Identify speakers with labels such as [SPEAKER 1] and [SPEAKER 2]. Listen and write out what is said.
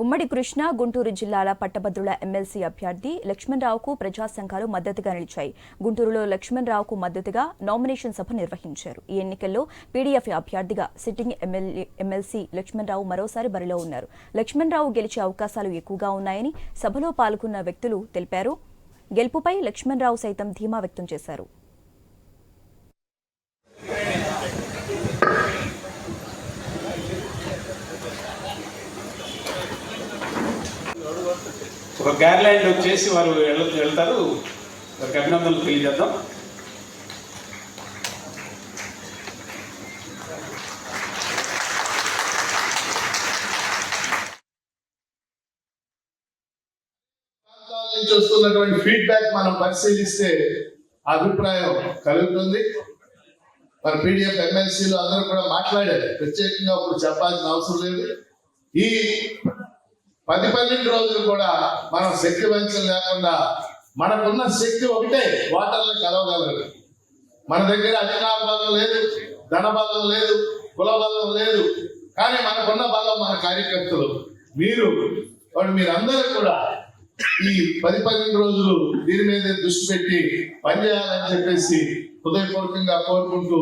[SPEAKER 1] ఉమ్మడి కృష్ణా గుంటూరు జిల్లాల పట్టభద్రుల ఎమ్మెల్సీ అభ్యర్థి లక్ష్మణరావుకు ప్రజా సంఘాలు మద్దతుగా నిలిచాయి. గుంటూరులో లక్ష్మణరావుకు మద్దతుగా నామినేషన్ సభ నిర్వహించారు. ఈ ఎన్నికల్లో పీడీఎఫ్ అభ్యర్థిగా సిట్టింగ్ ఎమ్మెల్సీ లక్ష్మణరావు మరోసారి బరిలో ఉన్నారు. లక్ష్మణరావు గెలిచే అవకాశాలు ఎక్కువగా ఉన్నాయని సభలో పాల్గొన్న వ్యక్తులు తెలిపారు. గెలుపుపై లక్ష్మణరావు సైతం ధీమా వ్యక్తం చేశారు.
[SPEAKER 2] ఒక గైడ్లైన్ వచ్చేసి వారు వెళ్తారు. వారికి అభినందనలు తెలియజేద్దాం.
[SPEAKER 3] నుంచి వస్తున్నటువంటి ఫీడ్బ్యాక్ మనం పరిశీలిస్తే అభిప్రాయం కలుగుతుంది. మన పీడిఎఫ్ ఎమ్మెల్సీలు అందరూ కూడా మాట్లాడారు. ప్రత్యేకంగా ఇప్పుడు చెప్పాల్సిన అవసరం లేదు. ఈ పది పన్నెండు రోజులు కూడా మనం శక్తి వంచన లేకుండా మనకున్న శక్తి ఒకటే వాటర్ని కలవగలరు. మన దగ్గర అధికార బలం లేదు ధన బలం లేదు కుల బలం లేదు కానీ మనకున్న బలం మన కార్యకర్తలు. మీరు వాడు మీరందరూ కూడా ఈ పది పన్నెండు రోజులు దీని మీద దృష్టి పెట్టి పనిచేయాలని చెప్పేసి హృదయపూర్వకంగా కోరుకుంటూ